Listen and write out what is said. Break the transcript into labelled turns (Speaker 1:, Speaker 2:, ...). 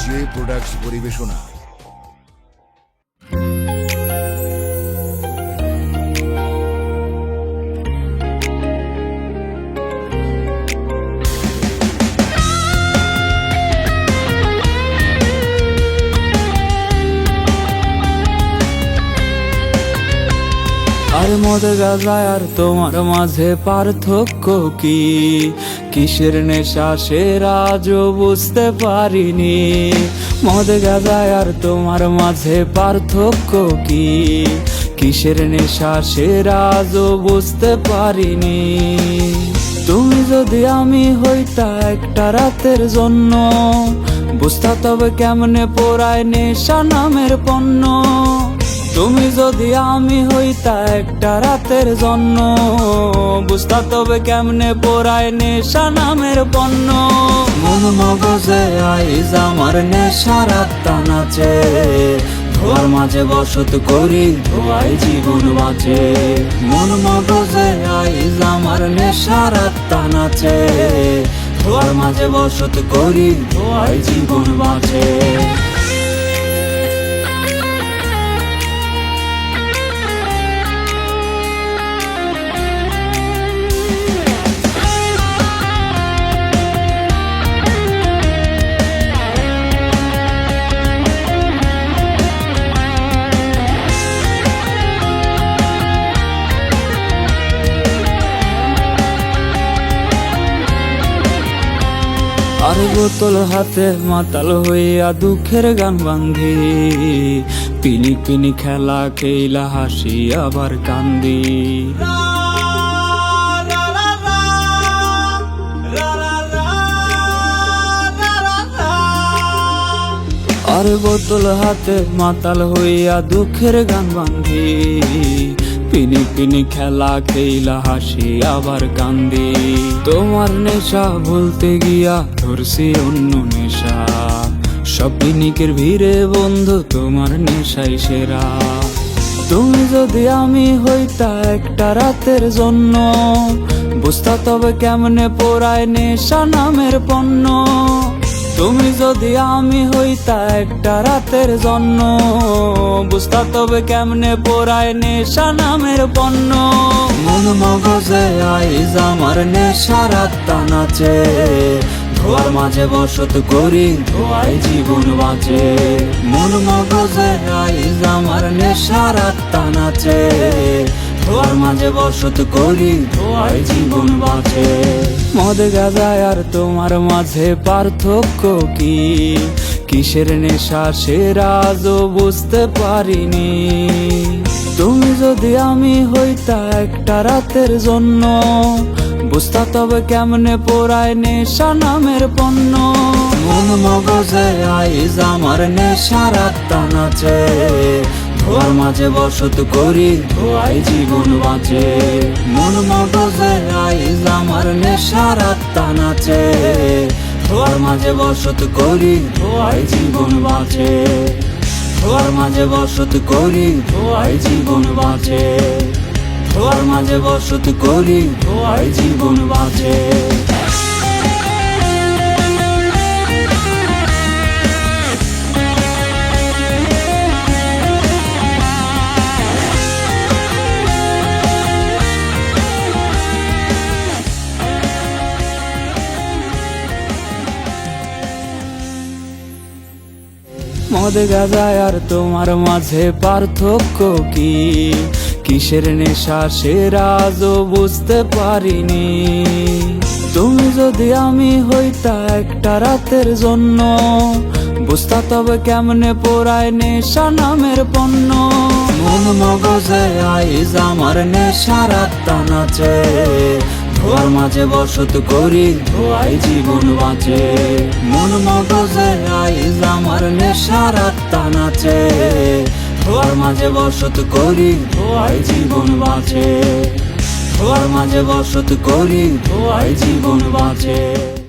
Speaker 1: J products পরিবেশনা
Speaker 2: আর মদ গাজায় আর তোমার মাঝে পার্থক্য কি? কিসের নেশা সে রাজও বুঝতে পারিনি। মদ গাজায় আর তোমার মাঝে পার্থক্য কি? কিসের নেশা সে রাজও বুঝতে পারিনি। তুমি যদি আমি হইতা একটা রাতের জন্য, বুঝতা তবে কেমনে পোড়ায় নেশা নামের পণ্য? তুমি যদি আমি হইতা একটা রাতের জন্য, বুঝতা তবে কেমনে পোড়ায় নেশা নামের পণ্য। মন মগজে আইজ আমার নেশা রাত্তা নাচে ধোয়ার মাঝে বসত করি, ধোয়াই জীবন বাঁচে। মন মগজে আইজ আমার নেশা রাত্তা নাচে ধোয়ার মাঝে বসত করি, ধোয়াই জীবন বাঁচে। বোতল হাতে মাতাল হইয়া দুঃখের গান বান্ধি। পিনি পিনি খেলা খেলা হাসি আবার কান্দি। আর বোতল হাতে মাতাল হইয়া দুঃখের গান বান্ধি। পিনি পিনি খেলা খেলা হাসি, আবার কান্দি। তোমার নেশা বলতে গিয়া ধরছি অন্য নেশা। সব পিনিকের ভিড়ে বন্ধু, তোমার নেশাই সেরা। তুমি যদি আমি হইতা একটা রাতের জন্য, বুঝতা তবে কেমনে পোড়ায় নেশা নামের পণ্য। যদি আমি হইতা একটা রাতের জন্য। বুঝতা তবে কেমনে পোড়ায় নেশা নামের পণ্য। মন মগজে আইজ আমার নেশা রাত্তা নাচে ধোয়ার মাঝে বসত করি, ধোয়াই জীবন বাঁচে। মন মগজে আইজ আমার নেশা রাত্তা নাচে ধোয়ার মাঝে বসত করি, ধোয়াই জীবন বাঁচে। মদ গাজায় আর তোমার মাঝে পার্থক্য কি? কিসের নেশা সে রাজও বুঝতে পারিনি। তুমি যদি আমি হইতা একটা রাতের জন্য, বুঝতা তবে কেমনে পোড়ায় নেশা নামের পণ্য? মন মগজে আইজ আমার নেশা রাত্তা নাচে ধোয়ার মাঝে বসত করি, ধোয়াই জীবন বাঁচে। মন মগজে আইজ আমার নেশা রাত্তা নাচে। ধোয়ার মাঝে বসত করি, ধোয়াই জীবন বাঁচে। ধোয়ার মাঝে বসত করি, ধোয়াই জীবন বাঁচে। ধোয়ার মাঝে বসত করি, ধোয়াই জীবন মদ গাজায় আর তোমার মাঝে পার্থক্য কি? কিসের নেশা সে রাজও বুঝতে পারিনি। তুমি যদি আমি হইতা একটা রাতের জন্য, বুঝতা তবে কেমনে পোড়ায় নেশা নামের পণ্য? মন মগজে আইজ আমার নেশা রাত্তা নাচে মাঝে বসত করি, ধোয়াই জীবন বাঁচে। মন মগজে আইজ আমার নেশার আত্মা নাচে। ধোয়ার মাঝে বসত করি, ধোয়াই জীবন বাঁচে। ধোয়ার মাঝে বসত করি, ধোয়াই জীবন বাঁচে।